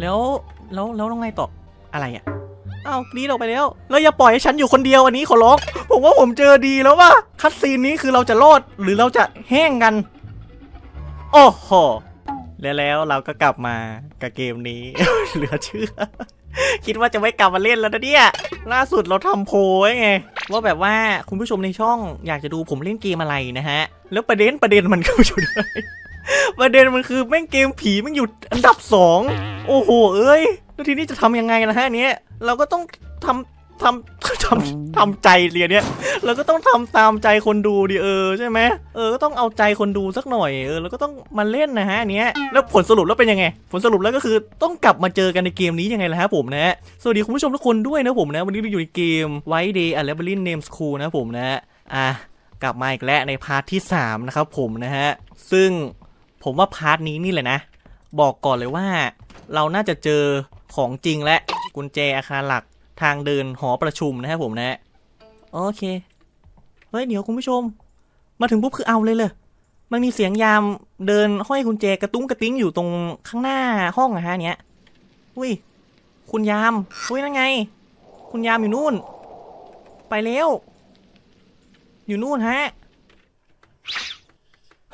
แล้วแล้วแล้วต้องไงต่ออะไรอะอ้าวดีเราไปแล้ว แล้วอย่าปล่อยให้ฉันอยู่คนเดียวอันนี้ขอร้อง ผมว่าผมเจอดีแล้วว่าคัดซีนนี้คือเราจะรอดหรือเราจะแห้งกัน โอ้โหแล้วแล้วเราก็กลับมากับเกมนี้ เหลือเชื่อ คิดว่าจะไม่กลับมาเล่นแล้วนะเนี่ย ล่าสุดเราทำโพลไว้ไง ว่าแบบว่าคุณผู้ชมในช่องอยากจะดูผมเล่นเกมอะไรนะฮะ แล้วประเด็นประเด็นมันก็อยู่ด้วย ประเด็นมันคือแม่งเกมผีแม่งอยู่อันดับสองโอ้โห เอ้ย แล้วทีนี้จะทำยังไงนะฮะเนี้ยเราก็ต้องทำทำทำทำใจเรียนเนี้ยเราก็ต้องทำตามใจคนดูดิเออใช่ไหมเออก็ต้องเอาใจคนดูสักหน่อยเออแล้วก็ต้องมาเล่นนะฮะเนี้ยแล้วผลสรุปแล้วเป็นยังไง ผลสรุปแล้วก็คือต้องกลับมาเจอกันในเกมนี้ยังไงล่ะฮะผมนะสวัสดีคุณผู้ชมทุกคนด้วยนะผมนะ วันนี้เราอยู่ในเกม White Day a l a b y r i n Name School นะผมนะอะกลับมาอีกแล้วในพาร์ทที่ 3 นะครับผมนะฮะ ซึ่ง ผมว่าพาร์ทนี้นี่แหละนะ บอกก่อนเลยว่า เราน่าจะเจอของจริงและกุญแจอาคารหลักทางเดินหอประชุมนะครับผมนะโอเค เฮ้ยเดี๋ยวคุณผู้ชม มาถึงปุ๊บคือเอาเลยเลยมันมีเสียงยามเดินห้อยกุญแจกระตุ้งกระติ้งอยู่ตรงข้างหน้าห้องอะฮะเนี้ยอุ้ย คุณยามอุ้ยนั่นไง คุณยามอยู่นู่น ไปเร็วอยู่นู่นฮะ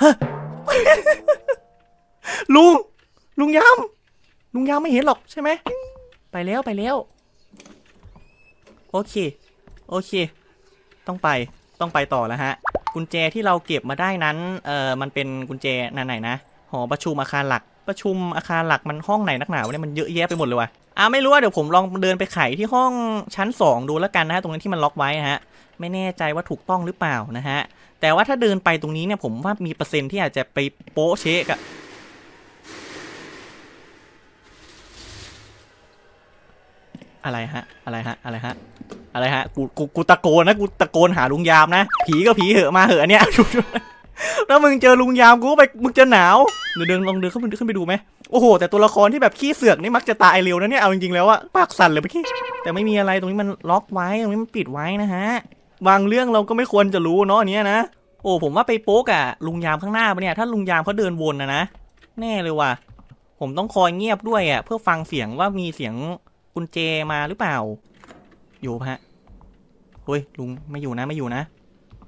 ฮะ ลุง ลุงยามลุงยามไม่เห็นหรอกใช่ไหม ไปแล้วไปแล้ว โอเค โอเค ต้องไปต้องไปต่อแล้วฮะ กุญแจที่เราเก็บมาได้นั้น เออมันเป็นกุญแจนันไหนนะ หอประชุมอาคารหลัก ประชุมอาคารหลักมันห้องไหนนักหนาวะเนี่ยมันเยอะแยะไปหมดเลยว่ะอ่าไม่รู้ว่าเดี๋ยวผมลองเดินไปไขที่ห้องชั้น 2 ดูแล้วกันนะฮะตรงนั้นที่มันล็อกไว้นะฮะไม่แน่ใจว่าถูกต้องหรือเปล่านะฮะแต่ว่าถ้าเดินไปตรงนี้เนี่ยผมว่ามีเปอร์เซ็นต์ที่อาจจะไปโป๊ะเชะกับอะไรฮะ อะไรฮะ อะไรฮะ อะไรฮะ กู กู กูตะโกนนะ กูตะโกนหาลุงยามนะ ผีก็ผีเหอะมาเหอะเนี้ย แล้วมึงเจอลุงยามกูไปมึงจะหนาวเดี๋ยวเดินลองเดินขึ้นไปขึ้นไปดูไหมโอ้โห แต่ตัวละครที่แบบขี้เสือกนี่มักจะตายเร็วนะเนี่ยเอาจริงๆแล้วอะปากสั่นเลยเมื่อกี้แต่ไม่มีอะไรตรงนี้มันล็อกไว้ตรงนี้มันปิดไว้นะฮะบางเรื่องเราก็ไม่ควรจะรู้เนาะอันเนี้ยนะโอ้ผมว่าไปโป๊กอะลุงยามข้างหน้าปะเนี่ยถ้าลุงยามเขาเดินวนนะนะแน่เลยว่ะผมต้องคอยเงียบด้วยอะเพื่อฟังเสียงว่ามีเสียงกุญแจมาหรือเปล่า อยู่ฮะเฮ้ยลุงไม่อยู่นะไม่อยู่นะ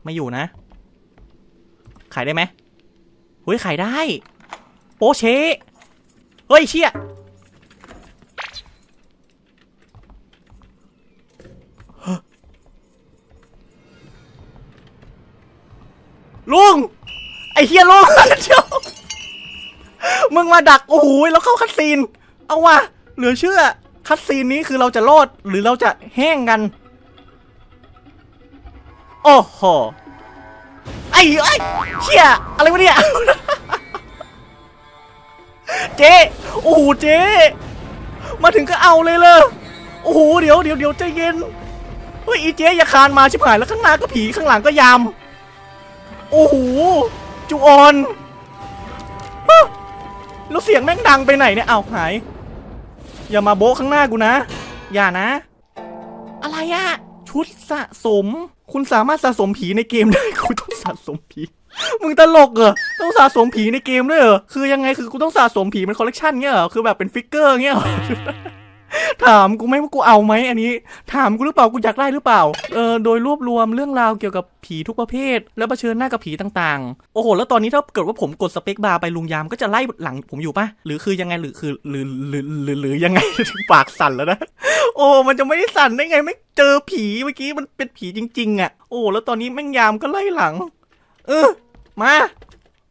ไม่อยู่นะ ขายได้ไหมเฮ้ยขายได้ โปเชเฮ้ยเชี่ยลุง ไอเฮียลุงเดี๋ยวมึงมาดัก โอ้โหแล้วเข้าคัดซีน เอาว่ะเหลือเชื่อ คัดซีนนี้คือเราจะรอด หรือเราจะแห้งกัน โอ้โห ไอ้ไอ้เชี่ยอะไรวะเนี่ย เจ๊โอ้โหเจ๊มาถึงก็เอาเลยเลยโอ้โหเดี๋ยวเดี๋ยวเดี๋ยวใจเย็นเฮ้ยอีเจ๊อย่าคานมาชิบหายแล้วข้างหน้าก็ผีข้างหลังก็ยามโอ้โหจูออนแล้วเสียงแม่งดังไปไหนเนี่ยเอาหาย อย่ามาโบะข้างหน้ากูนะ อย่านะ อะไรอะชุดสะสม คุณสามารถสะสมผีในเกมได้คุณะสมผี มึงตลกเหรอ ต้องสะสมผีในเกมด้วยเหรอ คือยังไงคือกูต้องสะสมผีเป็นคอลเลกชันเงี้ยเหรอ คือแบบเป็นฟิกเกอร์เงี้ยเหรอ ถามกูไหมว่ากูเอาไหมอันนี้ ถามกูหรือเปล่ากูอยากได้หรือเปล่า เออโดยรวบรวมเรื่องราวเกี่ยวกับผีทุกประเภท แล้วเผชิญหน้ากับผีต่างๆ โอ้โห แล้วตอนนี้ถ้าเกิดว่าผมกดสเปคบาร์ไปลุงยามก็จะไล่หลังผมอยู่ปะหรือคือยังไงหรือคือหรือหรือหรือหรือยังไง ปากสั่นแล้วนะ โอ้มันจะไม่ได้สั่นได้ไงไม่เจอผีเมื่อกี้มันเป็นผีจริงๆอะ โอ้แล้วตอนนี้แม่งยามก็ไล่หลัง เออ มา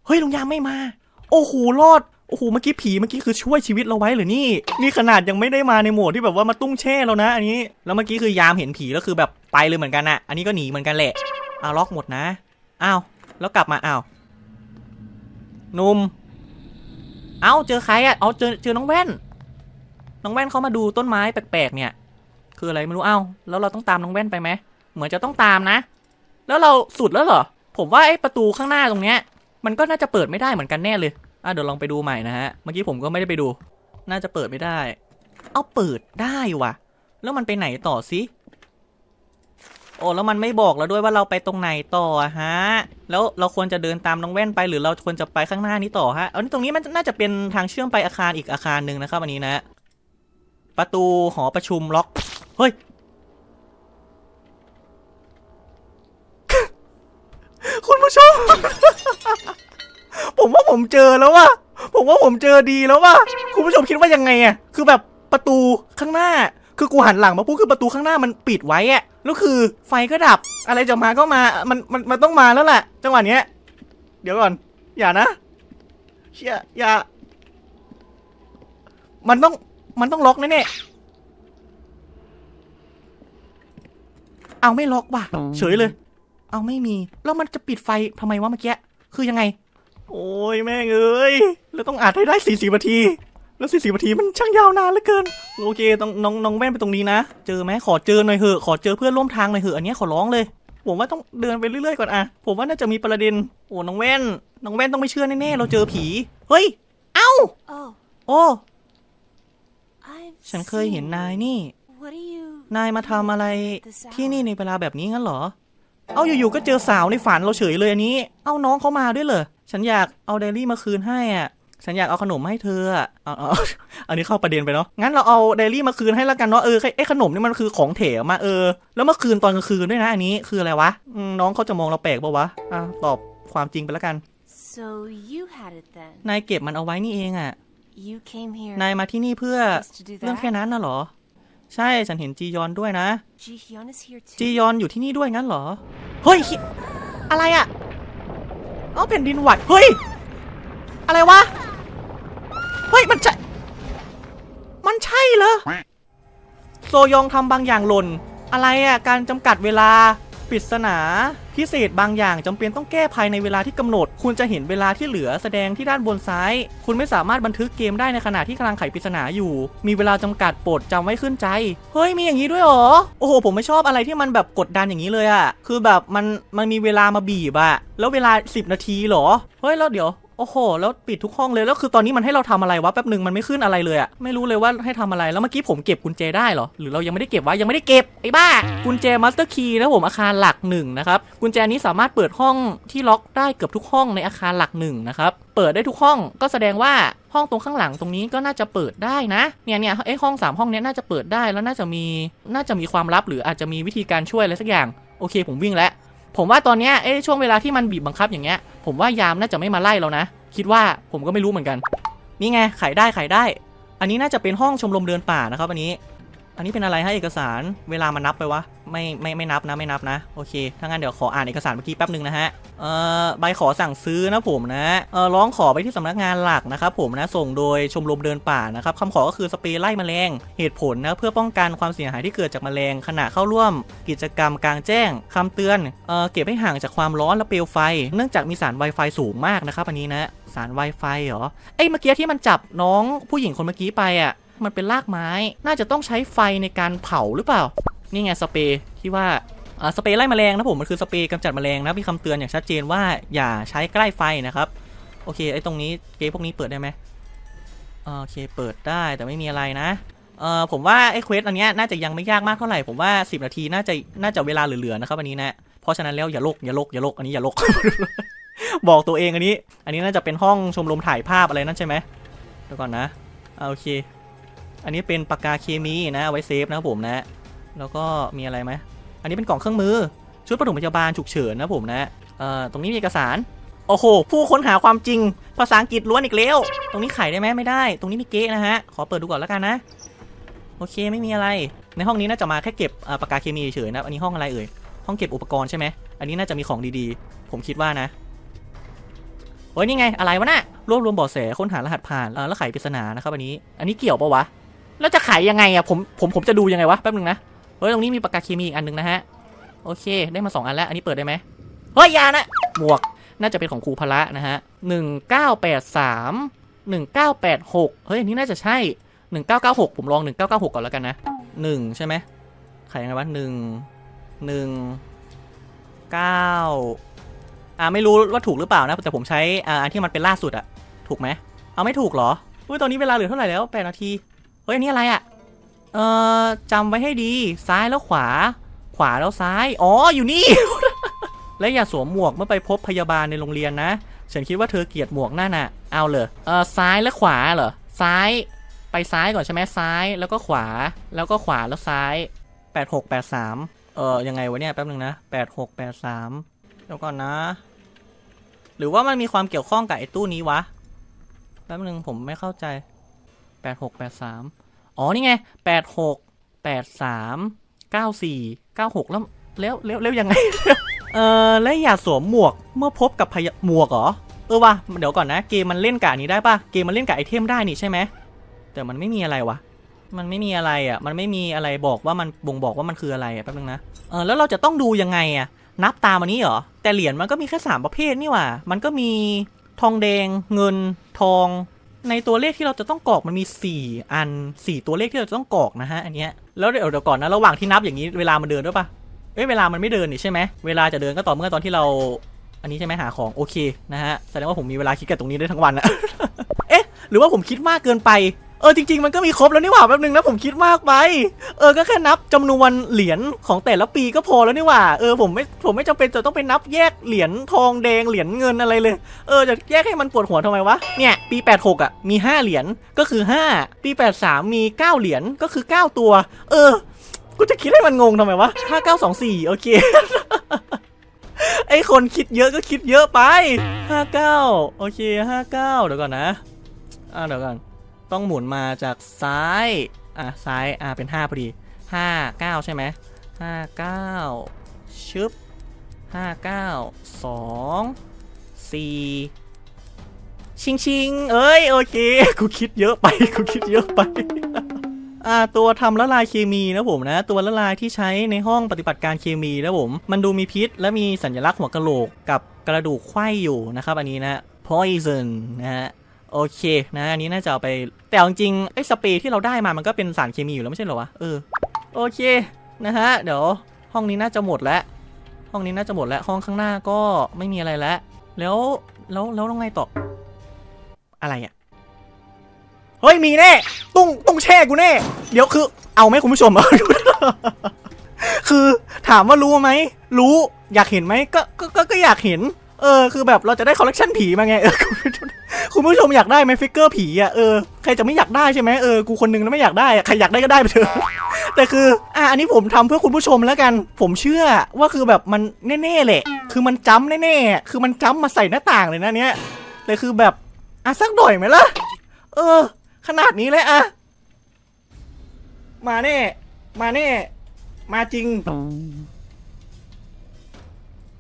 เฮ้ยลุงยามไม่มา โอ้โหรอด โอ้โห เมื่อกี้ผีเมื่อกี้คือช่วยชีวิตเราไว้เหรือนี่ นี่ขนาดยังไม่ได้มาในโหมดที่แบบว่ามาตุ้งแช่แล้วนะ อันนี้ แล้วเมื่อกี้คือยามเห็นผีแล้วคือแบบไปเลยเหมือนกันนะอันนี้ก็หนีเหมือนกันแหละอ้าวล็อกหมดนะ อ้าว แล้วกลับมาอ้าวนุ่ม เอ้าเจอใครอะเอาเจอเจอน้องแว่น น้องแว่นเขามาดูต้นไม้แปลกๆเนี่ย คืออะไรไม่รู้ เอ้า แล้วเราต้องตามน้องแว่นไปไหม เหมือนจะต้องตามนะ แล้วเราสุดแล้วเหรอ ผมว่าไอ้ประตูข้างหน้าตรงเนี้ย มันก็น่าจะเปิดไม่ได้เหมือนกันแน่เลย อะเดี๋ยวลองไปดูใหม่นะฮะ เมื่อกี้ผมก็ไม่ได้ไปดู น่าจะเปิดไม่ได้ เอาเปิดได้ว่ะ แล้วมันไปไหนต่อสิโอ้แล้วมันไม่บอกเราด้วยว่าเราไปตรงไหนต่อฮะ แล้วเราควรจะเดินตามน้องแว่นไปหรือเราควรจะไปข้างหน้านี้ต่อฮะ เอานี่ตรงนี้มันน่าจะเป็นทางเชื่อมไปอาคารอีกอาคารหนึ่งนะครับอันนี้นะ ประตูหอประชุมล็อก เฮ้ย ผมว่าผมเจอแล้วว่ะผมว่าผมเจอดีแล้วว่ะคุณผู้ชมคิดว่ายังไงอะคือแบบประตูข้างหน้า คือกูหันหลังมาปุ๊บคือประตูข้างหน้ามันปิดไว้อะแล้วคือไฟก็ดับอะไรจะมาก็มามันมันมันต้องมาแล้วแหละจังหวะเนี้ย เดี๋ยวก่อน อย่านะเชี่ยอย่า มันต้องมันต้องล็อกแน่ๆเอาไม่ล็อกว่ะเฉยเลย เอาไม่มี แล้วมันจะปิดไฟทำไมวะเมื่อกี้ คือยังไง โอ้ยแม่งเอ้ย แล้วต้องอัดให้ได้สี่สิบนาที แล้วสี่สิบนาทีมันช่างยาวนานเหลือเกิน โอเค ต้องน้องน้องแว่นไปตรงนี้นะ เจอไหมขอเจอหน่อยเหอะ ขอเจอเพื่อนร่วมทางหน่อยเหอะ อันเนี้ยขอร้องเลย ผมว่าต้องเดินไปเรื่อยๆก่อนอะผมว่าน่าจะมีประเด็น โอ้น้องแว่น น้องแว่นต้องไม่เชื่อแน่ๆ เราเจอผี เฮ้ย เอ้า Oh, โอ้ I've ฉันเคยเห็นนายนี่ What are you? นายมาทำอะไรที่นี่ในเวลาแบบนี้งั้นเหรอ เอาอยู่ๆก็เจอสาวในฝันเราเฉยเลยอันนี้ เอาน้องเขามาด้วยเหรอ ฉันอยากเอาไดรี่มาคืนให้อะ ฉันอยากเอาขนมมาให้เธออะเอาเอาอันนี้เข้าประเด็นไปเนาะ งั้นเราเอาไดรี่มาคืนให้แล้วกันเนาะ เออไอ้ขนมนี่มันคือของเถมมาเออ แล้วเมื่อคืนตอนกลางคืนด้วยนะอันนี้คืออะไรวะอืมน้องเขาจะมองเราแปลกปะวะ อะตอบความจริงไปแล้วกัน So you had it then. นายเก็บมันเอาไว้นี่เองอะ You came here นายมาที่นี่เพื่อ just to do เรื่องแค่ that. นั้นน่ะเหรอ ใช่ฉันเห็นจียอนด้วยนะ Ji Hyun is here too. จียอนอยู่ที่นี่ด้วยงั้นเหรอ เฮ้ยคิอะไรอะเอ้าแผ่นดินไหวเฮ้ย อะไรวะ เฮ้ย มันใช่ มันใช่เหรอ โซยองทำบางอย่างหล่น อะไรอะการจำกัดเวลา ปริศนาพิเศษบางอย่างจำเป็นต้องแก้ภายในเวลาที่กำหนด คุณจะเห็นเวลาที่เหลือแสดงที่ด้านบนซ้าย คุณไม่สามารถบันทึกเกมได้ในขณะที่กำลังไขปริศนาอยู่ มีเวลาจำกัดโปรดจำไว้ขึ้นใจ เฮ้ยมีอย่างนี้ด้วยหรอ โอ้โห ผมไม่ชอบอะไรที่มันแบบกดดันอย่างนี้เลยอะคือแบบมันมันมีเวลามาบีบอะแล้วเวลา 10 นาทีหรอ เฮ้ยแล้วเดี๋ยว โอ้โห แล้วปิดทุกห้องเลย แล้วคือตอนนี้มันให้เราทำอะไรวะ แป๊บหนึ่งมันไม่ขึ้นอะไรเลยอะไม่รู้เลยว่าให้ทำอะไร แล้วเมื่อกี้ผมเก็บกุญแจได้เหรอ หรือเรายังไม่ได้เก็บวะ ยังไม่ได้เก็บ ไอ้บ้า กุญแจมาสเตอร์คีย์นะผมอาคารหลักหนึ่งนะครับ กุญแจนี้สามารถเปิดห้องที่ล็อกได้เกือบทุกห้องในอาคารหลักหนึ่งนะครับ เปิดได้ทุกห้อง ก็แสดงว่าห้องตรงข้างหลังตรงนี้ก็น่าจะเปิดได้นะ เนี่ยเนี่ยไอ้ห้องสามห้องนี้น่าจะเปิดได้แล้วน่าจะมี น่าจะมีความลับหรืออาจจะมีวิธีการช่วยอะไรสักอย่าง โอเค ผมวิ่งแล้ว ผมว่าตอนเนี้ยเอ้ช่วงเวลาที่มันบีบบังคับอย่างเงี้ย ผมว่ายามน่าจะไม่มาไล่เรานะ คิดว่าผมก็ไม่รู้เหมือนกัน นี่ไงขายได้ขายได้ อันนี้น่าจะเป็นห้องชมรมเดินป่านะครับอันนี้ อันนี้เป็นอะไรให้เอกสารเวลามันนับไปวะไม่ไม่ไม่นับนะไม่นับนะโอเคถ้างั้นเดี๋ยวขออ่านเอกสารเมื่อกี้แป๊บหนึ่งนะฮะเอ่อใบขอสั่งซื้อนะผมนะเอ่อร้องขอไปที่สำนักงานหลักนะครับผมนะส่งโดยชมรมเดินป่านะครับคำขอก็คือสเปรย์ไล่แมลงเหตุผลนะเพื่อป้องกันความเสียหายที่เกิดจากแมลงขณะเข้าร่วม กิจกรรมกลางแจ้งคำเตือนเอ่อเก็บให้ห่างจากความร้อนและเปลวไฟ เนื่องจากมีสาร Wi-Fi สูงมากนะครับอันนี้นะสาร Wi-Fi เหรอเอ้เมื่อกี้ที่มันจับน้องผู้หญิงคนเมื่อกี้ไปอะ มันเป็นรากไม้ น่าจะต้องใช้ไฟในการเผาหรือเปล่า นี่ไงสเปรย์ที่ว่าสเปรย์ไล่แมลงนะผมมันคือสเปรย์กำจัดแมลงนะมีคำเตือนอย่างชัดเจนว่าอย่าใช้ใกล้ไฟนะครับ โอเคไอ้ตรงนี้เกมพวกนี้เปิดได้ไหมโอเคเปิดได้แต่ไม่มีอะไรนะเออผมว่าไอ้เควสอันนี้น่าจะยังไม่ยากมากเท่าไหร่ผมว่า 10 นาทีน่าจะน่าจะเวลาเหลือๆนะครับอันนี้นะเพราะฉะนั้นแล้วอย่าลกอย่าลกอย่าลกอันนี้อย่าลกบอกตัวเองอันนี้ อันนี้น่าจะเป็นห้องชมรมถ่ายภาพอะไรนั่นใช่ไหมเดี๋ยวก่อนนะโอเค อันนี้เป็นปากกาเคมีนะไว้เซฟนะครับผมนะ แล้วก็มีอะไรไหมอันนี้เป็นกล่องเครื่องมือ ชุดปฐมพยาบาลฉุกเฉินนะผมนะเอ่อตรงนี้มีเอกสาร โอ้โห ผู้ค้นหาความจริง ภาษาอังกฤษล้วนอีกแล้ว ตรงนี้ไขได้ไหมไม่ได้ ตรงนี้มีเก๊นะฮะ ขอเปิดดูก่อนแล้วกันนะ โอเคไม่มีอะไร ในห้องนี้น่าจะมาแค่เก็บปากกาเคมีเฉยนะ อันนี้ห้องอะไรเอ่ย ห้องเก็บอุปกรณ์ใช่ไหม อันนี้น่าจะมีของดีๆ ผมคิดว่านะโอ้ยนี่ไงอะไรวะน่ะรวบรวมเบาะแสค้นหารหัสผ่านแล้วไขปริศนานะครับอันนี้ อันนี้เกี่ยวปะวะ แล้วจะไขยังไงอะผมผมผมจะดูยังไงวะแป๊บนึงนะเฮ้ยตรงนี้มีปากกาเคมีอีกอันหนึงนะฮะโอเค ได้มาสองอันแล้วอันนี้เปิดได้ไหมเฮ้ยยานะหมวกน่าจะเป็นของครูพละนะฮะหนึ่งเก้าแปดสามหนึ่งเก้าแปดหกเฮ้ยอันนี้น่าจะใช่หนึ่งเก้าเก้าหกผมลองหนึ่งเก้าเก้าหกก่อนแล้วกันนะหนึ่งใช่ไหมไขยังไงวะหนึ่งหนึ่งเก้าอ่าไม่รู้ว่าถูกหรือเปล่านะ แต่ผมใช้อ่าอันที่มันเป็นล่าสุดอะถูกไหมเอาไม่ถูกเหรอเฮ้ยตอนนี้เวลาเหลือเท่าไหร่แล้วแปดนาที เฮ้ยอันนี้อะไรอะ่ะ เอ่อจำไว้ให้ดี ซ้ายแล้วขวา ขวาแล้วซ้าย อ๋อ อยู่นี่ และอย่าสวมหมวกเมื่อไปพบพยาบาลในโรงเรียนนะ ฉันคิดว่าเธอเกลียดหมวกนั่นน่ะ เอาเลยเอ่อซ้ายและขวาเหรอ ซ้าย ไปซ้ายก่อนใช่ไหมซ้าย แล้วก็ขวา แล้วก็ขวาแล้วซ้าย 86 83 เอ่อ ยังไงวะเนี่ย แป๊บนึงนะ 86 83เดี๋ยวก่อนนะ หรือว่ามันมีความเกี่ยวข้องกับไอ้ตู้นี้วะ แป๊บนึงผมไม่เข้าใจ 86 83อ๋อ นี่ไง86 83 94 96แล้วแล้วแล้วแล้วยังไง เออแล้วอย่าสวมหมวกเมื่อพบกับพยหมวกเหรอ เออวะเดี๋ยวก่อนนะ เกมมันเล่นกับอันนี้ได้ปะเกมมันเล่นกับไอเทมได้นี่ใช่ไหมแต่มันไม่มีอะไรวะ มันไม่มีอะไรอะ มันไม่มีอะไรบอกว่ามันบ่งบอกว่ามันคืออะไรอะแป๊บนึงนะ เออแล้วเราจะต้องดูยังไงอะ นับตามอันนี้เหรอ แต่เหรียญมันก็มีแค่สามประเภทนี่หว่า มันก็มีทองแดง เงิน ทอง ในตัวเลขที่เราจะต้องกรอกมันมี 4 อัน 4 ตัวเลขที่เราจะต้องกรอกนะฮะอันเนี้ยแล้วเดี๋ยวเดี๋ยวก่อนนะระหว่างที่นับอย่างนี้เวลามันเดินด้วยปะเอ้ยเวลามันไม่เดินนี่ใช่ไหมเวลาจะเดินก็ต่อเมื่อตอนที่เรา อันนี้ใช่ไหมหาของโอเคนะฮะแสดงว่าผมมีเวลาคิดกับตรงนี้ได้ทั้งวันอะเอ๊ะหรือว่าผมคิดมากเกินไป ออจริงๆมันก็มีครบแล้วนี่หว่าแป๊บนึงนะผมคิดมากไป เออก็แค่นับจำนวนเหรียญของแต่ละปีก็พอแล้วนี่หว่า เออผมไม่ผมไม่จำเป็นจะต้องไปนับแยกเหรียญทองแดงเหรียญเงินอะไรเลย เออจะแยกให้มันปวดหัวทำไมวะ เนี่ยปี 86อะมี 5 เหรียญก็คือ 5 ปี 83 มี 9 เหรียญก็คือ 9 ตัว เออกูจะคิดให้มันงงทำไมวะ5924 โอเค ไอคนคิดเยอะก็คิดเยอะไป 59 โอเค 59 เดี๋ยวก่อนนะ อ่าเดี๋ยวก่อน ต้องหมุนมาจากซ้าย อะซ้าย อะเป็น 5พอดี5 9 ใช่ไหม59ชึบ59 2 4ชิงชิงเอ้ย โอเค กูคิดเยอะไป กูคิดเยอะไป อ่า ตัวทำละลายเคมีนะผมนะ ตัวละลายที่ใช้ในห้องปฏิบัติการเคมีนะผม มันดูมีพิษ และมีสัญลักษณ์หัวกะโหลกกับกระดูกไขว้อยู่นะครับ อันนี้นะ poison นะฮะ โอเคนะอันนี้น่าจะเอาไปแต่จริงๆไอ้สเปรย์ที่เราได้มามันก็เป็นสารเคมีอยู่แล้วไม่ใช่เหรอวะเออโอเคนะฮะเดี๋ยวห้องนี้น่าจะหมดแล้ว ห้องนี้น่าจะหมดแล้วห้องข้างหน้าก็ไม่มีอะไรแล้วแล้วแล้วแล้วต้องไงต่ออะไรอะเฮ้ยมีแน่ตุ้งตุ้งแช่กูแน่ เดี๋ยวคือ เอาไหมคุณผู้ชม คือถามว่ารู้ไหมรู้อยากเห็นไหมก็ก็ก็ก็อยากเห็น เออ คือแบบเราจะได้คอลเลกชันผีมาไงเออ คุณผู้ชมอยากได้ไหมฟิกเกอร์ผีอะเออใครจะไม่อยากได้ใช่ไหมเออกูคนนึงแล้วไม่อยากได้อะใครอยากได้ก็ได้ไปเถอะแต่คืออะอันนี้ผมทำเพื่อคุณผู้ชมแล้วกัน ผมเชื่อว่าคือแบบมันแน่ๆแหละ คือมันจ้ำแน่ๆคือมันจ้ำมาใส่หน้าต่างเลยนะเนี้ยแต่คือแบบอะสักหน่อยไหมล่ะเออ ขนาดนี้เลยอะมาแน่มาแน่มาจริง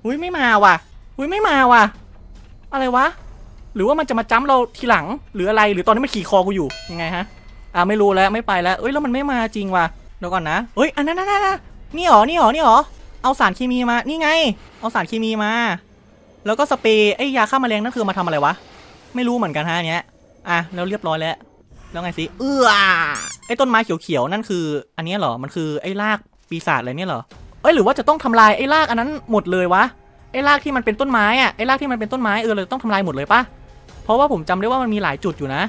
หุ้ยไม่มาว่ะหุ้ยไม่มาว่ะ อะไรวะ หรือว่ามันจะมาจ้ำเราทีหลัง หรืออะไร หรือตอนนี้มันขี่คอกูอยู่ ยังไงฮะ อ่าไม่รู้แล้วไม่ไปแล้ว เอ้ยแล้วมันไม่มาจริงว่ะ เดี๋ยวก่อนนะ เอ้ยอันนั้นนั่นนั่นนี่หรอ นี่หรอ นี่หรอ เอาสารเคมีมา นี่ไง เอาสารเคมีมา แล้วก็สเปรย์ไอ้ยาฆ่าแมลงนั่นคือมาทำอะไรวะ ไม่รู้เหมือนกันฮะเนี้ย อะแล้วเรียบร้อยแล้ว แล้วไงสิ เอื้อไอ้ต้นไม้เขียวๆนั่นคือ อันนี้เหรอ มันคือไอ้รากปีศาจอะไรเนี่ยเหรอ เอ้ยหรือว่าจะต้องทำลายไอ้รากอันนั้นหมดเลยวะ ไอ้รากที่มันเป็นต้นไม้อะไอ้รากที่มันเป็นต้นไม้เออเราต้องทำลายหมดเลยปะ เพราะว่าผมจำได้ว่ามันมีหลายจุดอยู่นะ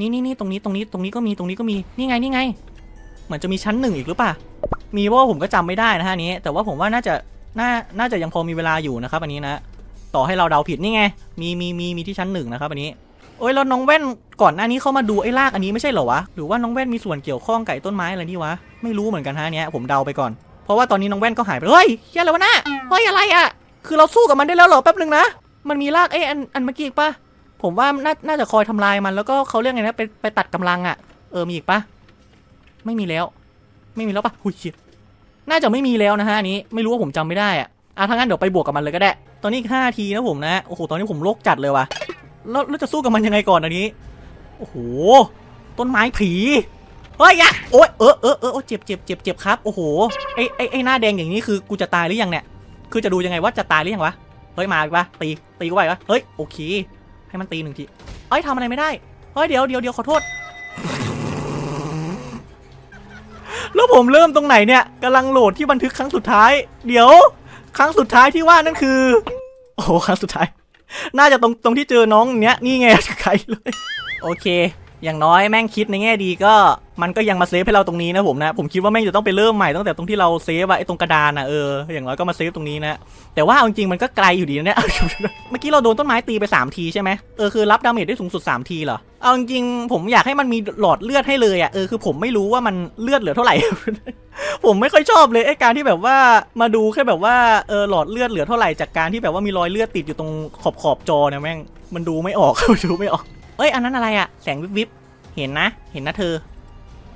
นี่นี่นี่ตรงนี้ตรงนี้ตรงนี้ก็มีตรงนี้ก็มีนี่ไงนี่ไง เหมือนจะมีชั้นหนึ่งอีกหรือเปล่ามีว่าผมก็จำไม่ได้นะฮะนี้ แต่ว่าผมว่าน่าจะน่าน่าจะยังพอมีเวลาอยู่นะครับ อันนี้นะต่อให้เราเดาผิดนี่ไง มีมีมีมีที่ชั้นหนึ่งนะครับ อันนี้โอ้ยแล้วน้องแว่นก่อนหน้านี้เขามาดูไอ้รากอันนี้ไม่ใช่เหรอวะหรือว่าน้องแว่นมีส่วนเกี่ยวข้องกับไอ้ต้นไม้อะไรนี่วะไม่รู้เหมือนกันฮะนเนี้ยผมเดาไปก่อนเพราะว่าตอนนี้น้องแว่นก็หายไปเฮ้ยเฮียอะไรวะน่ะเฮ้ยอะไรอะคือเราสู้กับมันได้แล้วเหรอแป๊บนึงนะมันมีรากไอ้อันอันเมื่อกี้ปะ ผมว่าน่าน่าจะคอยทำลายมันแล้วก็เขาเรียกไงนะไปไปตัดกำลังอะเออมีอีกปะไม่มีแล้ว ไม่มีแล้วปะหุยเชียน่าจะไม่มีแล้วนะฮะอันนี้ไม่รู้ว่าผมจำไม่ได้อะอะถ้างั้นเดี๋ยวไปบวกกับมันเลยก็ได้ ตอนนี้ห้าทีนะผมนะโอ้โหตอนนี้ผมโลกจัดเลยว่ะแล้วแล้วจะสู้กับมันยังไงก่อนอันนี้โอ้โหต้นไม้ผีเฮ้ยอะโอ้ยเออเออเออเจ็บเจ็บเจ็บเจ็บครับโอ้โหไอไอไอหน้าแดงอย่างนี้คือกูจะตายหรือยังเนี่ยคือจะดูยังไงว่าจะตายหรือยังวะเฮ้ยมาอีกปะตีตีกูไปวะเฮ้ยโอเค ให้มันตีหนึ่งทีเอ้ยทำอะไรไม่ได้เฮ้ยเดี๋ยวเดี๋ยวเดี๋ยวขอโทษ แล้วผมเริ่มตรงไหนเนี่ยกำลังโหลดที่บันทึกครั้งสุดท้าย เดี๋ยว ครั้งสุดท้ายที่ว่านั่นคือ โอ้โหครั้งสุดท้าย น่าจะตรงตรงที่เจอน้องเนี้ยนี่ไงใครเลย โอเค อย่างน้อยแม่งคิดในแง่ดีก็มันก็ยังมาเซฟให้เราตรงนี้นะผมนะ ผมคิดว่าแม่งจะต้องไปเริ่มใหม่ตั้งแต่ตรงที่เราเซฟอะไอ้ตรงกระดานอะเอออย่างน้อยก็มาเซฟตรงนี้นะแต่ว่าเอาจริงๆมันก็ไกลอยู่ดีนะเนี่ยเมื่อกี้เราโดนต้นไม้ตีไป 3 ทีใช่ไหมเออคือรับดาเมจได้สูงสุด 3 ทีเหรอเอาจริงผมอยากให้มันมีหลอดเลือดให้เลยอะเออคือผมไม่รู้ว่ามันเลือดเหลือเท่าไหร่ ผมไม่ค่อยชอบเลยไอ้การที่แบบว่ามาดูแค่แบบว่าเออหลอดเลือดเหลือเท่าไหร่จากการที่แบบว่ามีรอยเลือดติดอยู่ตรงขอบขอบจอเนี่ยแม่งมันดูไม่ออกดูไม่ออก เอ้ยอันนั้นอะไรอะแสงวิบวิบเห็นนะ เห็นนะเธอ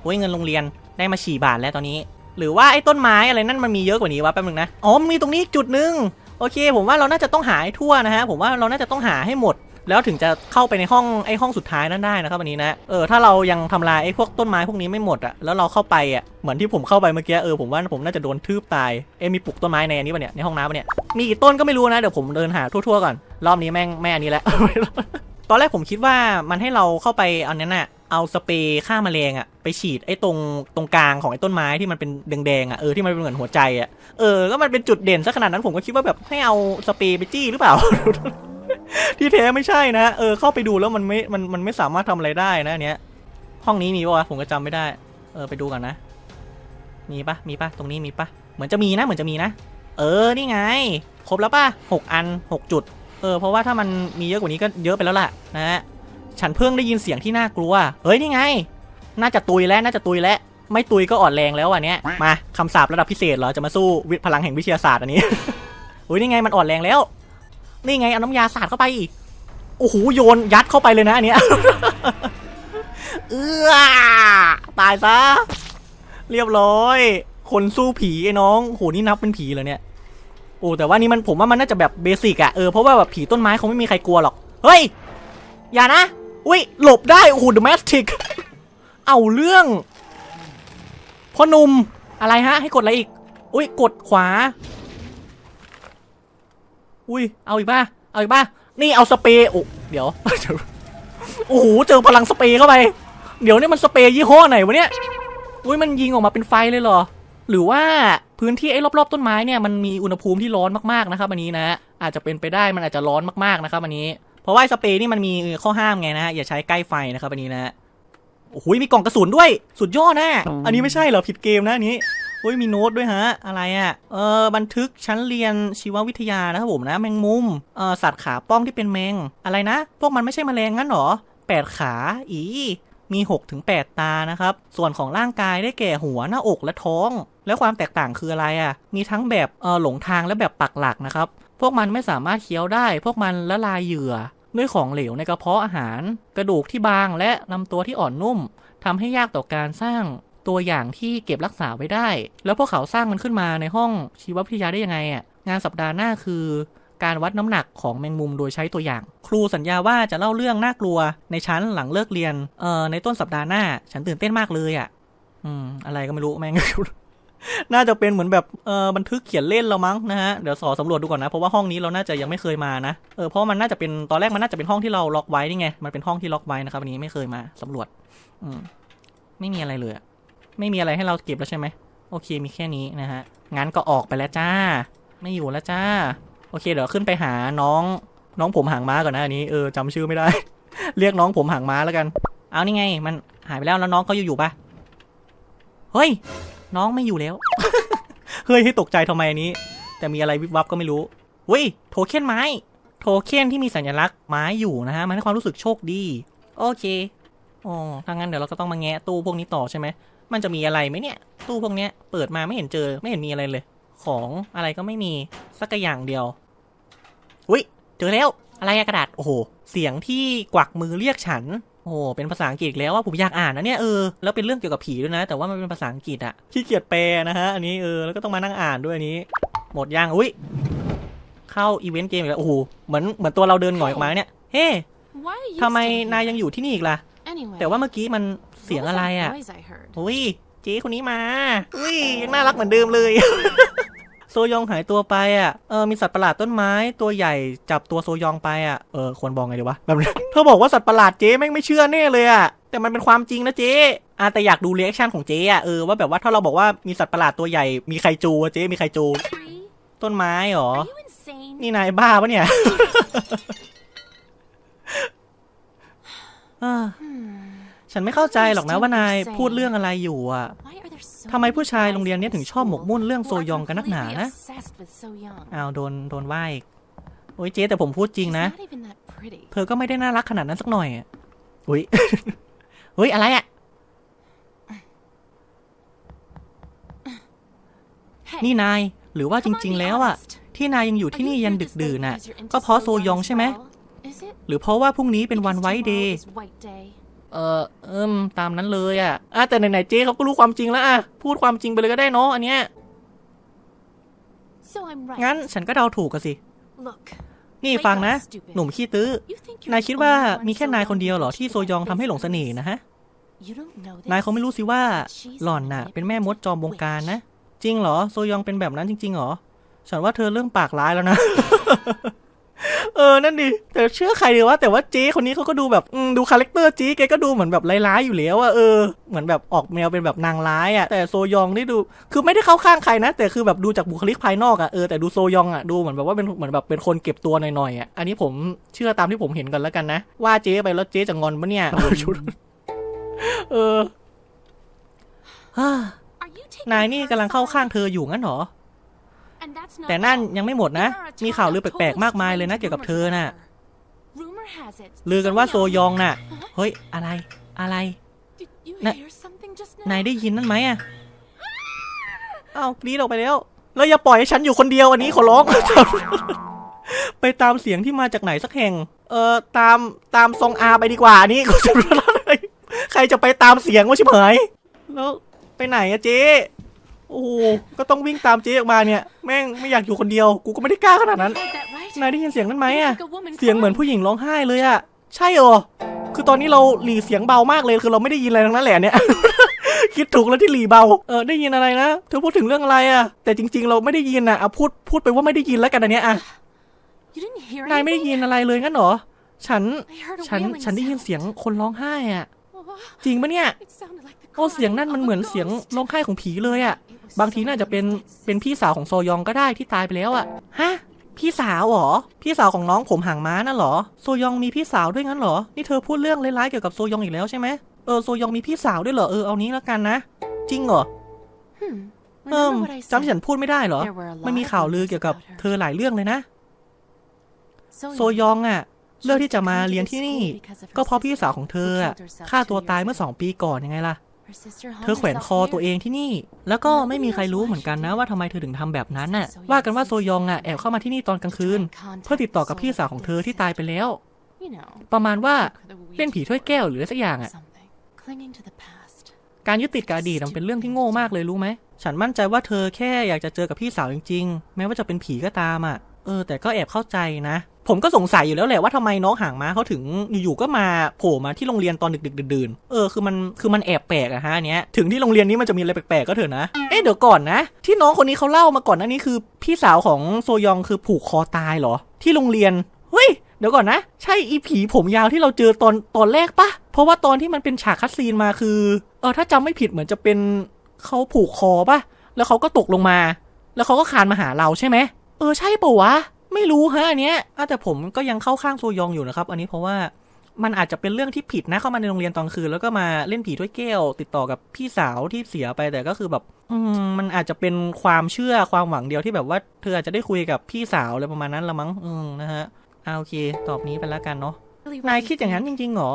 โอ้ยเงินโรงเรียนได้มาฉี่บาทแล้วตอนนี้ หรือว่าไอ้ต้นไม้อะไรนั่นมันมีเยอะกว่านี้วะแป๊บนึงนะอ๋อมีตรงนี้อีกจุดหนึงโอเค ผมว่าเราน่าจะต้องหาให้ทั่วนะฮะผมว่าเราน่าจะต้องหาให้หมด แล้วถึงจะเข้าไปในห้องไอ้ห้องสุดท้ายนั้นได้นะครับวันนี้นะเออถ้าเรายังทำลายไอ้พวกต้นไม้พวกนี้ไม่หมดอะแล้วเราเข้าไปอะเหมือนที่ผมเข้าไปเมื่อกี้เออผมว่าผมน่าจะโดนทืบตายเอ้มีปลูกต้นไม้ในอันนี้ปะเนี่ยในห้องน้ำปะเนี่ยมีกี่ต้นก็ไม่รู้นะเดี๋ยวผมเดินหาทั่วๆก่อนรอบนี้แม่งแม่อันนี้แหละ ตอนแรกผมคิดว่ามันให้เราเข้าไปเอานั้นน่ะเอาสเปรย์ฆ่าแมลงอะไปฉีดไอ้ตรงตรงกลางของไอ้ต้นไม้ที่มันเป็นแดงๆอะเออที่มันเป็นเหมือนหัวใจอะเออก็มันเป็นจุดเด่นซะขนาดนั้นผมก็คิดว่าแบบให้เอาสเปรย์ไปจี้หรือเปล่า ที่แท้ไม่ใช่นะเออเข้าไปดูแล้วมันไม่มันมันไม่สามารถทำอะไรได้นะเนี้ยห้องนี้มีปะวะผมก็จำไม่ได้ เออไปดูกันนะ มีปะมีปะตรงนี้มีปะเหมือนจะมีนะเหมือนจะมีนะ เออนี่ไง ครบแล้วปะหกอันหกจุด เออเพราะว่าถ้ามันมีเยอะกว่านี้ก็เยอะไปแล้วล่ะนะฮะฉันเพิ่งได้ยินเสียงที่น่ากลัว เฮ้ยนี่ไง น่าจะตุยแล้วน่าจะตุยแล้วไม่ตุยก็อ่อนแรงแล้วอันเนี้ยมาคำสาประดับพิเศษเหรอจะมาสู้วิทย์พลังแห่งวิทยาศาสตร์อันนี้เฮ้ยนี่ไงมันอ่อนแรงแล้ว นี่ไงเอาน้ำยาสาดเข้าไปอีกโอ้โหโยนยัดเข้าไปเลยนะอันเนี้ยเออตายซะเรียบร้อย คนสู้ผีไอ้น้องโหนี่นับเป็นผีเหรอเนี่ยโอ้แต่ว่านี่มันผมว่ามันน่าจะแบบเบสิกอะเออเพราะว่าแบบผีต้นไม้คงไม่มีใครกลัวหรอกเฮ้ยอย่านะอุ้ยหลบได้โอ้โหเดอะแมสติกเอาเรื่องพ่อหนุ่มอะไรฮะ ให้กดอะไรอีก อุ้ยกดขวา อุ้ยเอาอีกป่ะเอาอีกป่ะนี่เอาสเปรย์โอ้เดี๋ยวโอ้โหเจอพลังสเปรย์เข้าไป เดี๋ยวนี่มันสเปรย์ยี่ห้อไหนวะเนี่ยอุ้ยมันยิงออกมาเป็นไฟเลยเหรอ หรือว่าพื้นที่ไอ้รอบๆต้นไม้เนี่ยมันมีอุณหภูมิที่ร้อนมากๆนะครับอันนี้นะอาจจะเป็นไปได้มันอาจจะร้อนมากๆนะครับอันนี้ เพราะว่าไอ้สเปรย์นี่มันมีข้อห้ามไงนะอย่าใช้ใกล้ไฟนะครับอันนี้นะโอ้โหมีกล่องกระสุนด้วยสุดยอดนะอันนี้ไม่ใช่เหรอผิดเกมนะอันนี้เฮ้ยมีโน้ตด้วยฮะ อะไรอะ่ะ เออบันทึกชั้นเรียนชีววิทยานะครับผมนะ แมงมุม เออสัตว์ขาป้องที่เป็นแมง อะไรนะ พวกมันไม่ใช่แมลงงั้นเหรอแปดขา อี มี6ถึง8ตานะครับ ส่วนของร่างกายได้แก่หัวหน้าอกและท้อง แล้วความแตกต่างคืออะไรอะ่ะ มีทั้งแบบเออหลงทางและแบบปักหลักนะครับ พวกมันไม่สามารถเคี้ยวได้ พวกมันละลายเหยื่อ ด้วยของเหลวในกระเพาะอาหาร กระดูกที่บางและลำตัวที่อ่อนนุ่มทำให้ยากต่อการสร้างตัวอย่างที่เก็บรักษาไว้ได้ แล้วพวกเขาสร้างมันขึ้นมาในห้องชีววิทยาได้ยังไงอะ งานสัปดาห์หน้าคือ การวัดน้ำหนักของแมงมุมโดยใช้ตัวอย่าง ครูสัญญาว่าจะเล่าเรื่องน่ากลัวในชั้นหลังเลิกเรียน เอ่อในต้นสัปดาห์หน้า ฉันตื่นเต้นมากเลยอะ อืม อะไรก็ไม่รู้แม่ง น่าจะเป็นเหมือนแบบเออบันทึกเขียนเล่นเรามั้งนะฮะเดี๋ยวสอสำรวจดูก่อนนะเพราะว่าห้องนี้เราน่าจะยังไม่เคยมานะเออเพราะมันน่าจะเป็นตอนแรกมันน่าจะเป็นห้องที่เราล็อกไว้นี่ไงมันเป็นห้องที่ล็อกไว้นะครับอันนี้ไม่เคยมาสำรวจ อืมไม่มีอะไรเลยอะไม่มีอะไรให้เราเก็บแล้วใช่ไหมโอเคมีแค่นี้นะฮะงั้นก็ออกไปแล้วจ้า ไม่อยู่แล้วจ้า โอเคเดี๋ยวขึ้นไปหาน้องน้องผมหางม้าก่อนนะอันนี้เออจำชื่อไม่ได้ เรียกน้องผมหางม้าแล้วกัน เอานี่ไง มันหายไปแล้วแล้วน้องเขาอยู่อยู่ปะเฮ้ย น้องไม่อยู่แล้ว เฮ้ยให้ตกใจทำไมอันนี้ แต่มีอะไรวิบวับก็ไม่รู้เว้ยโทเค็นไม้ โทเค็นที่มีสัญลักษณ์ไม้อยู่นะฮะมันให้ความรู้สึกโชคดี โอเคอ๋อถ้างั้นเดี๋ยวเราก็ต้องมาแงะตู้พวกนี้ต่อใช่ไหมมันจะมีอะไรไหมเนี่ย ตู้พวกเนี้ยเปิดมาไม่เห็นเจอไม่เห็นมีอะไรเลย ของอะไรก็ไม่มีสักอย่างเดียว อุ้ยเจอแล้วอะไรอะกระดาษโอ้โหเสียงที่กวักมือเรียกฉันโอ้โหเป็นภาษาอังกฤษอีกแล้วว่าผมอยากอ่านนะเนี่ยเออแล้วเป็นเรื่องเกี่ยวกับผีด้วยนะ แต่ว่ามันเป็นภาษาอังกฤษอะขี้เกียจแปลนะฮะอันนี้เออแล้วก็ต้องมานั่งอ่านด้วยอันนี้ หมดยังอุ้ยเข้าอีเวนต์เกมอีกแล้วโอ้โหเหมือนเหมือนตัวเราเดินหงอยออกมาเนี่ยเฮ้ Why are you ทำไม staying นาย here? ยังอยู่ที่นี่อีกล่ะ Anyway, แต่ว่าเมื่อกี้มันเสียง what was อะไร that อะ noise I heard? อุ้ยเจ๊คนนี้มาอุ้ยยังน่ารักเหมือนเดิมเลย โซยองหายตัวไปอะ เออ มีสัตว์ประหลาดต้นไม้ตัวใหญ่จับตัวโซยองไปอะ เออ ควรบอกไงดีวะ แบบนี้เธอบอกว่าสัตว์ประหลาดเจ๊แม่งไม่เชื่อแน่เลยอะ แต่มันเป็นความจริงนะเจ๊อะแต่อยากดูเรีแอคชั่นของเจ๊อะ เออ ว่าแบบว่าถ้าเราบอกว่ามีสัตว์ประหลาดตัวใหญ่ มีใครจูอะเจ๊ มีใครจู ต้นไม้หรอ นี่นายบ้าปะเนี่ย ฉันไม่เข้าใจหรอกนะ Understand ว่านาย what you're พูดเรื่องอะไรอยู่อะ Why are there so ทำไม many ผู้ชาย guys โรงเรียนเนี้ยถึงชอบหมกมุ่นเรื่องโซยองกันนักหนา who are นะ completely obsessed with So-young? อ้าวโดนโดนว่าอีกโอ้ยเจ๊แต่ผมพูดจริง She's นะ not even that pretty. เธอก็ไม่ได้น่ารักขนาดนั้นสักหน่อยอะอุ้ยเฮ้ยอะไรอะ Hey, นี่นายหรือว่าจ come on, ริง be ๆแล้วอะ honest. ที่นายยังอยู่ Are ที่ you นี่ here ยัน this ดึกดื่น late น่ะ because you're into ก็เพราะโซ So-young ยองใช่ไหม as well? Is it? หรือเพราะว่าพรุ่งนี้เป็นวัน Because ไว้เด tomorrow ย์ is White Day. เออเอิมตามนั้นเลยอะอะแต่ไหนๆเจ๊เขาก็รู้ความจริงแล้วอะพูดความจริงไปเลยก็ได้เนาะอันเนี้ย So I'm right. งั้นฉันก็เดาถูกกันสิ Look, นี่ฟังนะ หนุ่มขี้ตื้อ you think you're นาย the คิดว่า only one มีแค่นายคนเดียวเหรอ So-young ที่โซยองทำให้หลงเสน่ห์นะฮะ You don't know this. นายคงไม่รู้สิว่า หล่อนน่ะ เป็นแม่มดจอมบงการนะ จริงเหรอ โซยองเป็นแบบนั้นจริงๆเหรอ ฉันว่าเธอเริ่มปากร้ายแล้วนะ เออ นั่นดิ แต่เชื่อใครดีวะ แต่ว่าเจ๊คนนี้เขาก็ดูแบบอืมดูคาแรคเตอร์เจ๊แกก็ดูเหมือนแบบร้ายๆอยู่แล้วอะเออ เหมือนแบบออกแนวเป็นแบบนางร้ายอะแต่โซยองนี่ดู คือไม่ได้เข้าข้างใครนะ แต่คือแบบดูจากบุคลิกภายนอกอะเออ แต่ดูโซยองอะดูเหมือนแบบว่าเป็นเหมือนแบบเป็นคนเก็บตัวหน่อยๆอะอันนี้ผมเชื่อตามที่ผมเห็นกันแล้วกันนะ ว่าเจ๊ไปแล้วเจ๊จะงอนปะเนี่ยชุดเออฮ่า Are you taking นายนี่ her กำลังเข้า side? ข้างเธออยู่งั้นเหรอ And that's not แต่นั่น all. ยังไม่หมดนะ There are a มีข่าว ton ลื of อแปลก total ๆมากมายเลยนะ strange เกี่ยวกับ rumors เธอน่ะ about her. Rumor has it ลือกันว่าโซ So-young- ยองน่ะ เฮ้ย อะไร อะไร Did you Na- hear something just นาย now? ได้ยินนั่นไหมอะอ้าวกรีดออกไปแล้ว แล้วอย่าปล่อยให้ฉันอยู่คนเดียวอันนี้ขอร้อง ไปตามเสียงที่มาจากไหนสักแห่ง เออตาม ตามซองอาไปดีกว่าอันนี้กูจะรู้อะไรใครจะไปตามเสียงวะชิบหาย แล้วไปไหนอะเจ๊ โอ้โหก็ต้องวิ่งตามเจ๊ออกมาเนี่ย แม่งไม่อยากอยู่คนเดียว กูก็ไม่ได้กล้าขนาดนั้น นายได้ยินเสียงนั้นไหมอะเสียงเหมือนผู้หญิงร้องไห้เลยอะใช่เหรอ คือตอนนี้เราหลีเสียงเบามากเลย คือเราไม่ได้ยินอะไรทั้งนั้นแหละเนี่ย คิดถูกแล้วที่หลีเบา เออได้ยินอะไรนะ เธอพูดถึงเรื่องอะไรอะแต่จริง ๆ เราไม่ได้ยินอะเอาพูดพูดไปว่าไม่ได้ยินแล้วกันอันเนี้ยอะนายไม่ได้ยินอะไรเลยงั้นเหรอ ฉัน ฉัน ฉันได้ยินเสียงคนร้องไห้อะจริงปะเนี่ย it sounded like the โอ้เสียงนั่น crying มัน of เหมือน a เสียง ghost. ร้องไห้ของผีเลยอะ It was บางทีน่าจะเป็น someone's dead เป็นพี่สาวของโซยองก็ได้ที่ตายไปแล้วอะฮะ พี่สาวเหรอ พี่สาวของน้องผมห่างม้าน่ะเหรอ โซยองมีพี่สาวด้วยงั้นเหรอ นี่เธอพูดเรื่องร้ายๆเกี่ยวกับโซยองอีกแล้วใช่ไหมเออโซยองมีพี่สาวด้วยเหรอ เออเอานี้แล้วกันนะ จริงเหรอ Hmm. เอิม Remember what I จำที่ said? ฉันพูดไม่ได้เหรอ There were a lot ไม่มี of ข่าวลือ rumors เกี่ยวกับ about her. เธอหลายเรื่องเลยนะ So โซยองอะเลือกที่จะมาเรียนที่นี่ ก็เพราะพี่สาวของเธออะฆ่าตัวตายเมื่อสองปีก่อนยังไงล่ะ Her sister hung เธอแขวนคอ herself ตัวเอ here. งที่นี่ แล้วก็ไม่มีใครรู้เหมือนกันนะว่าทำไมเธอถึงทำแบบนั้นน่ะ ว่ากันว่าโซยองอะแอบเข้ามาที่นี่ตอนกลางคืน เพื่อติดต่อกับพี่สาวของเธอที่ตายไปแล้ว You know, ประมาณว่า the weird เล่นผีถ้วยแก้วหรืออะไรสักอย่างอะ something. Clinging to the past. การยึดติดกับอดีตมันเป็นเรื่องที่โง่มากเลยรู้ไหม ฉันมั่นใจว่าเธอแค่อยากจะเจอกับพี่สาวจริงๆ แม้ว่าจะเป็นผีก็ตามอะ เออ แต่ก็แอบเข้าใจนะ ผมก็สงสัยอยู่แล้วแหละว่าทำไมน้องหางม้าเขาถึงอยู่ๆก็มาโผล่มาที่โรงเรียนตอนดึกๆดื่นๆเออคือมันคือมันแอบแปลกอะฮะเนี้ยถึงที่โรงเรียนนี้มันจะมีอะไรแปลกๆก็เถอะนะเอ๊ะเดี๋ยวก่อนนะ ที่น้องคนนี้เขาเล่ามาก่อนน้านี้คือ พี่สาวของโซยองคือผูกคอตายเหรอ ที่โรงเรียนเฮ้ยเดี๋ยวก่อนนะ ใช่อีผีผมยาวที่เราเจอตอนตอนแรกปะเพราะว่าตอนที่มันเป็นฉากคัดซีนมาคือเออถ้าจำไม่ผิดเหมือนจะเป็นเขาผูกคอปะแล้วเขาก็ตกลงมา แล้วเขาก็คานมาหาเราใช่ไหมเออใช่ปะวะ ไม่รู้ฮะอันเนี้ยอะแต่ผมก็ยังเข้าข้างโซยองอยู่นะครับ อันนี้เพราะว่ามันอาจจะเป็นเรื่องที่ผิดนะเข้ามาในโรงเรียนตอนคืน แล้วก็มาเล่นผีถ้วยแก้ว ติดต่อกับพี่สาวที่เสียไปแต่ก็คือแบบ อืมมันอาจจะเป็นความเชื่อความหวังเดียวที่แบบว่าเธออาจจะได้คุยกับพี่สาวอะไรประมาณนั้นละมั้งอืมนะฮะอ่าโอเค ตอบนี้ไปแล้วกันเนาะ Really what นาย you คิดอย่างนั้นจ think. ริงๆเหรอ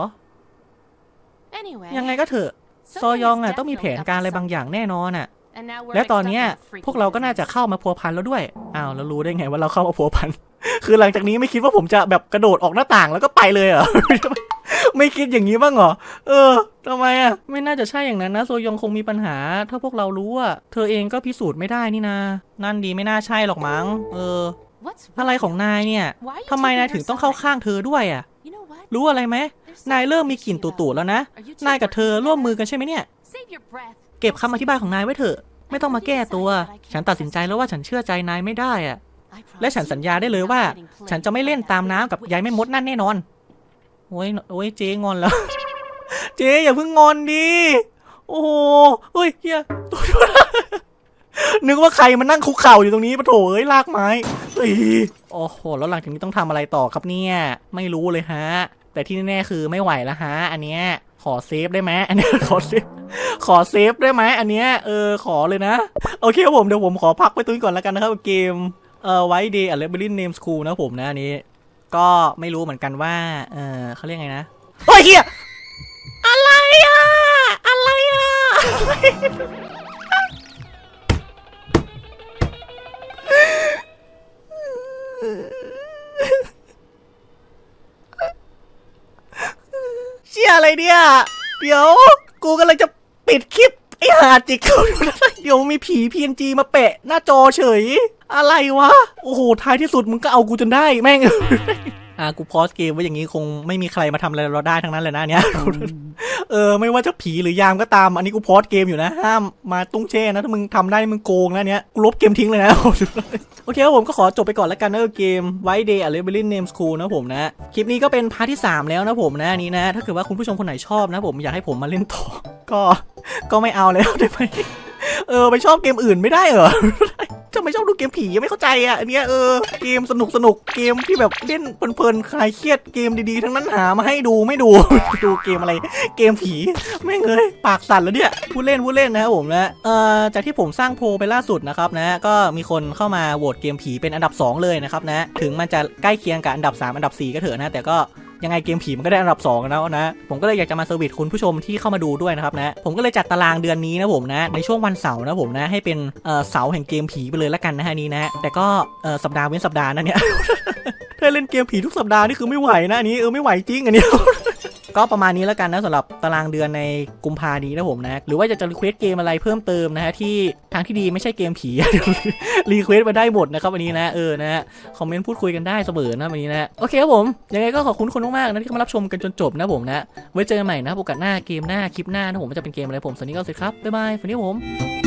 Anyway, ยังไงก็เถอะ โซ somebody ยอง is อะต้องมีแผน definitely up การ to อะไรบางอย่างแน่นอนอะ something. And now we're และตอน mixed up เนี้ย in freaky พวกเราก็น่าจะ business. เข้ามาพัวพันแล้วด้วย อ้าวแล้วรู้ได้ไงว่าเราเข้ามาพัวพัน คือหลังจากนี้ไม่คิดว่าผมจะแบบกระโดดออกหน้าต่างแล้วก็ไปเลยเหรอ ไม่คิดอย่างนี้บ้างเหรอ เออทำไมอะ ไม่น่าจะใช่อย่างนั้นนะโซยองคงมีปัญหา ถ้าพวกเรารู้อะ เธอเองก็พิสูจน์ไม่ได้นี่นา นั่นดีไม่น่าใช่หรอกมั้ง เออ What's อะไรของนายเนี่ย Why are you ทำไมนาย taking ถึง her ต้องเข้า side? ข้างเธอด้วยอะ You know what? รู้อะไรไหม There's นาย something เริ่มมีกลิ่น fishy ตุ่ about ๆแล้วนะ Are you two นายกับเธอ working ร่วมมือ together? กันใช่ไหมเนี่ย Save your breath. เก็บคำอธิบายของนายไว้เถอะ ไม่ต้องมาแก้ตัว ฉันตัดสินใจแล้วว่าฉันเชื่อใจนายไม่ได้อะและฉันสัญญาได้เลยว่า ฉันจะไม่เล่นตามน้ำกับยายแม่มดนั่นแน่นอนโอ้ยโอ้ยเจ๊งอนแล้ว เจ๊อย่าเพิ่งงอนดิโอ้โหเฮ้ยเฮียนึกว่าใครมานั่งคุกเข่าอยู่ตรงนี้ปะโถเอ้ยลากไม้เอ้ยโอ้โห แล้วหลังจากนี้ต้องทำอะไรต่อครับเนี่ย ไม่รู้เลยฮะ แต่ที่แน่ๆคือไม่ไหวแล้วฮะ อันเนี้ยขอเซฟได้ไหมอันเนี้ยขอเซฟ ขอเซฟได้ไหมอันเนี้ยเออขอเลยนะ โอเคครับผมเดี๋ยวผมขอพักไปตรงนี้ก่อนแล้วกันนะครับเกมเอ่อไวเดย์อะเลเบลินเนมสคูลนะผมนะอันนี้ ก็ไม่รู้เหมือนกันว่าเออเขาเรียกไงนะโอ้ยเฮียอะไรอะอะไรอะเชี่ยอะไรเนี่ย เดี๋ยว กูกำลังจะ ปิดคลิปไอ้หาจิกเขาอยู่นะเดี๋ยวมีผี PNG มาแปะ หน้าจอเฉย อะไรวะ โอ้โห ท้ายที่สุดมึงก็เอากูจนได้แม่ง อะกูพอสเกมไว้อย่างนี้คงไม่มีใครมาทำอะไรเราได้ทั้งนั้นเลยนะเนี่ย เออไม่ว่าจะผีหรือยามก็ตาม อันนี้กูพอดเกมอยู่นะ ห้ามมาตุ้งแช่นะ ถ้ามึงทำได้มึงโกงนะเนี้ยกูลบเกมทิ้งเลยนะโอเคครับผมก็ขอจบไปก่อนแล้วกันนะเกม White Day a l e b e l i n Name School นะผมนะ คลิปนี้ก็เป็นพาร์ทที่ 3 แล้วนะผมนะนนี้นะ ถ้าเกิดว่าคุณผู้ชมคนไหนชอบนะผมอยากให้ผมมาเล่นต่อ ก็ก็ไม่เอาแล้วได้ไหม เออไปชอบเกมอื่นไม่ได้เหรอทำไมชอบดูเกมผียังไม่เข้าใจอะอันเนี้ยเออเกมสนุกสนุกเกมที่แบบเล่นเพลินๆคลายเครียดเกมดีๆ ทั้งนั้นหามาให้ดูไม่ดูดูเกมอะไร เกมผีแม่เอ้ยปากสั่นแล้วเนี่ยพูดเล่นพูดเล่นนะครับผมนะเอ่อจากที่ผมสร้างโพลไปล่าสุดนะครับนะก็มีคนเข้ามาโหวตเกมผีเป็นอันดับ 2 เลยนะครับนะถึงมันจะใกล้เคียงกับอันดับ 3 อันดับ 4 ก็เถอะนะแต่ก็ ยังไงเกมผีมันก็ได้อันดับ2แล้วนะ ผมก็เลยอยากจะมาเซอร์วิสคุณผู้ชมที่เข้ามาดูด้วยนะครับนะ ผมก็เลยจัดตารางเดือนนี้นะผมนะ ในช่วงวันเสาร์นะผมนะ ให้เป็นเสาร์แห่งเกมผีไปเลยละกันนะฮะนี้นะ แต่ก็สัปดาห์เว้นสัปดาห์นะเนี่ยถ้าเล่นเกมผีทุกสัปดาห์นี่คือไม่ไหวนะอันนี้เออไม่ไหวจริงอันนี้ ก็ประมาณนี้แล้วกันนะสำหรับตารางเดือนในกุมภานี้นะผมนะหรือว่าจะจะรีเควสเกมอะไรเพิ่มเติมนะฮะที่ทางที่ดีไม่ใช่เกมผีรีเควสมาได้หมดนะครับวันนี้นะเออนะฮะคอมเมนต์พูดคุยกันได้เสมอนะวันนี้นะโอเคครับผมยังไงก็ขอบคุณคนมากๆนะที่เข้ามารับชมกันจนจบนะผมนะไว้เจอกันใหม่นะโอกาสหน้าเกมหน้าคลิปหน้านะผมจะเป็นเกมอะไรผมสวัสดีก็เสร็จครับบ๊ายบายสวัสดีผม